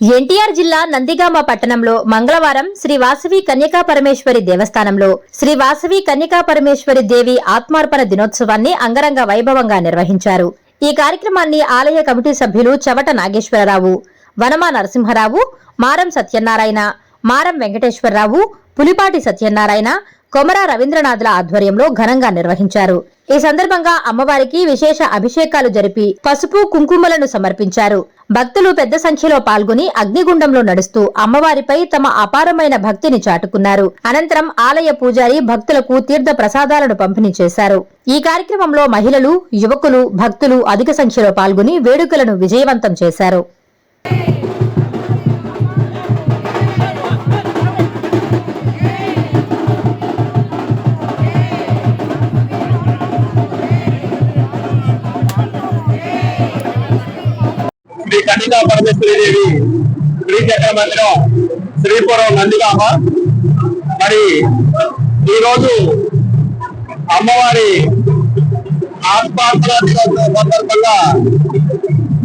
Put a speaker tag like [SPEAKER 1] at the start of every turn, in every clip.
[SPEAKER 1] ఎన్టీఆర్ జిల్లా నందిగామ పట్టణంలో మంగళవారం శ్రీ వాసవి కన్యకా పరమేశ్వరి దేవస్థానంలో శ్రీ వాసవి కన్యకా పరమేశ్వరి దేవి ఆత్మార్పణ దినోత్సవాన్ని అంగరంగ వైభవంగా నిర్వహించారు. ఈ కార్యక్రమాన్ని ఆలయ కమిటీ సభ్యులు చవట నాగేశ్వరరావు వనమా నరసింహరావు మారం సత్యనారాయణ మారం వెంకటేశ్వరరావు పులిపాటి సత్యనారాయణ కొమర రవీంద్రనాథ్ల ఆధ్వర్యంలో ఘనంగా నిర్వహించారు. ఈ సందర్భంగా అమ్మవారికి విశేష అభిషేకాలు జరిపి పసుపు కుంకుమలను సమర్పించారు. భక్తులు పెద్ద సంఖ్యలో పాల్గొని అగ్నిగుండంలో నడుస్తూ అమ్మవారిపై తమ అపారమైన భక్తిని చాటుకున్నారు. అనంతరం ఆలయ పూజారి భక్తులకు తీర్థ ప్రసాదాలను పంపిణీ చేశారు. ఈ కార్యక్రమంలో మహిళలు యువకులు భక్తులు అధిక సంఖ్యలో పాల్గొని వేడుకలను విజయవంతం చేశారు.
[SPEAKER 2] కన్నికా పరమేశ్వరీదేవి శ్రీ చక్ర మందిరం శ్రీపురం నందిగామ. మరి ఈరోజు అమ్మవారి సందర్భంగా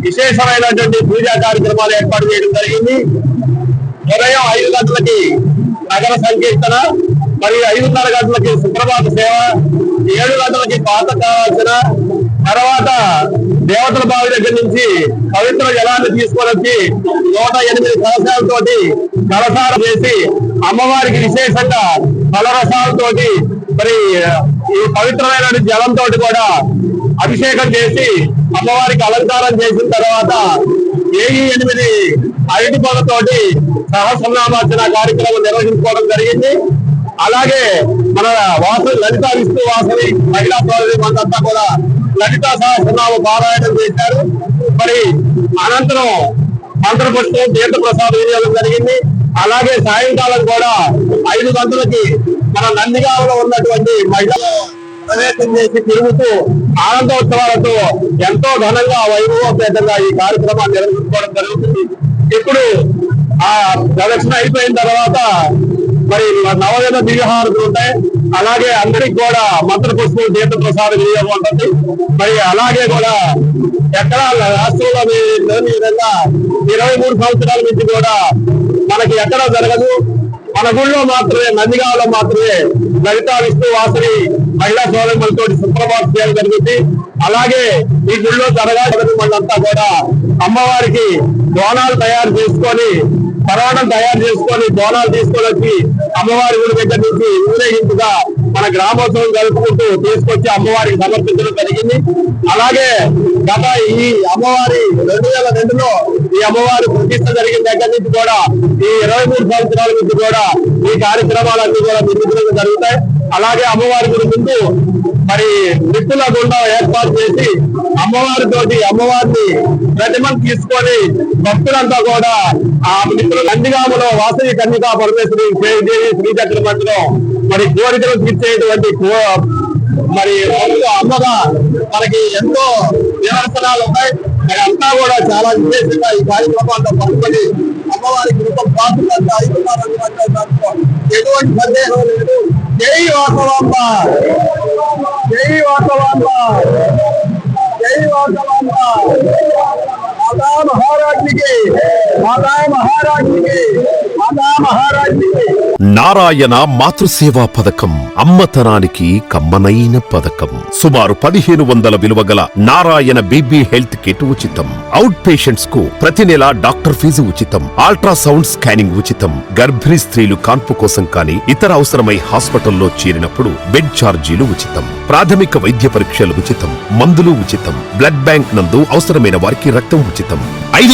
[SPEAKER 2] విశేషమైనటువంటి పూజా కార్యక్రమాలు ఏర్పాటు చేయడం జరిగింది. ఉదయం ఐదు గంటలకి నగర సంకీర్తన మరియు ఐదున్నర గంటలకి సుప్రభాత సేవ ఏడు గంటలకి పాత కావాల్సిన తర్వాత దేవతల బావి దగ్గర నుంచి పవిత్ర జలాన్ని తీసుకొని వచ్చి నూట ఎనిమిది కలశాలతోటి కలశాలు చేసి అమ్మవారికి విశేషంగా ఫలరసాలతోటి మరి ఈ పవిత్రమైన జలంతో కూడా అభిషేకం చేసి అమ్మవారికి అలంకారం చేసిన తర్వాత ఏఈ ఎనిమిది అరటి పొలతోటి సహస్రనామార్చన కార్యక్రమం నిర్వహించుకోవడం జరిగింది. అలాగే మన వాసవి లలిత విష్ణు వాసని మహిళా సోదరి మనంతా కూడా లలిత సహస్రనామ పారాయణం చేశారు. మరి అనంతరం మంత్రపుష్పం తీర్థ ప్రసాదం వినియోగం జరిగింది. అలాగే సాయంకాలం కూడా ఐదు గంటలకి మన నందిగామలో ఉన్నటువంటి మహిళలు ప్రవేశం చేసి తిరుగుతూ ఆనందోత్సవాలతో ఎంతో ఘనంగా వైభవపేతంగా ఈ కార్యక్రమాన్ని నిర్వహించుకోవడం జరుగుతుంది. ఇప్పుడు ఆ ప్రదక్షిణ అయిపోయిన తర్వాత మరి నవవేద దివ్యహారతులు ఉంటాయి. అలాగే అందరికి కూడా మంత్ర పుష్పం తీర్థ ప్రసాదం ఉంటుంది మరి అలాగే కూడా ఎక్కడ రాష్ట్రంలో మీ- లేని విధంగా ఇరవై మూడు సంవత్సరాల నుంచి కూడా మనకి ఎక్కడ జరగదు. మన గుళ్ళో మాత్రమే నందిగావలో మాత్రమే లలితా విష్ణు వాసవి మహిళా సోదరులతో సుప్రభాత సేవ జరుగుతుంది. అలాగే ఈ గుళ్ళో జరగాలి. మళ్ళంతా కూడా అమ్మవారికి బోనాలు తయారు చేసుకొని పరవడం తయారు చేసుకొని బోనాలు తీసుకొని వచ్చి అమ్మవారి గుడి దగ్గర నుంచి ఊరేగింపుగా మన గ్రామోత్సవం జరుపుకుంటూ తీసుకొచ్చి అమ్మవారికి సమర్పించడం జరిగింది. అలాగే గత ఈ అమ్మవారి రెండు వేల రెండులో ఈ అమ్మవారి ప్రతిష్ట జరిగిన దగ్గర నుంచి కూడా ఈ ఇరవై మూడు సంవత్సరాల నుంచి కూడా ఈ కార్యక్రమాలన్నీ కూడా నిర్మించడం జరుగుతాయి. అలాగే అమ్మవారి గుడి ముందు మరి నిప్పుల గుండా ఏర్పాటు చేసి అమ్మవారితోటి అమ్మవారిని ప్రతిమను తీసుకొని భక్తులంతా కూడా ఆ నిప్పుల నందిగామలో వాసవి కన్నికా పరమేశ్వరి దేవి శ్రీచక్ర మందిరం మరి కోరికలు తీర్చేటువంటి కో- మరి అమ్మగా మనకి ఎంతో నిరసనాలు ఉన్నాయి. మరి అంతా కూడా చాలా విశేషంగా ఈ కార్యక్రమాల్లో పాల్గొని అమ్మవారి కృప ప్రార్థనలు ఎటువంటి సందేహం లేదు. జై వాసవాంబ! జై వాసవాంబ! జై వాసవాంబ! మాతా మాతా
[SPEAKER 3] నారాయణ మాతృసేవా పథకం అమ్మతనానికి కమ్మనైన పథకం. సుమారు పదిహేను వందల విలువ గల నారాయణ బీబీ హెల్త్ కిట్ ఉచితం. అవుట్ పేషెంట్స్కు ప్రతి నెల డాక్టర్ ఫీజు ఉచితం. అల్ట్రాసౌండ్ స్కానింగ్ ఉచితం. గర్భిణీ స్త్రీలు కాన్పు కోసం కానీ ఇతర అవసరమై హాస్పిటల్లో చేరినప్పుడు బెడ్ ఛార్జీలు ఉచితం. ప్రాథమిక వైద్య పరీక్షలు ఉచితం. మందులు ఉచితం. బ్లడ్ బ్యాంక్ నందు అవసరమైన వారికి రక్తం ఉచితం. ఐదు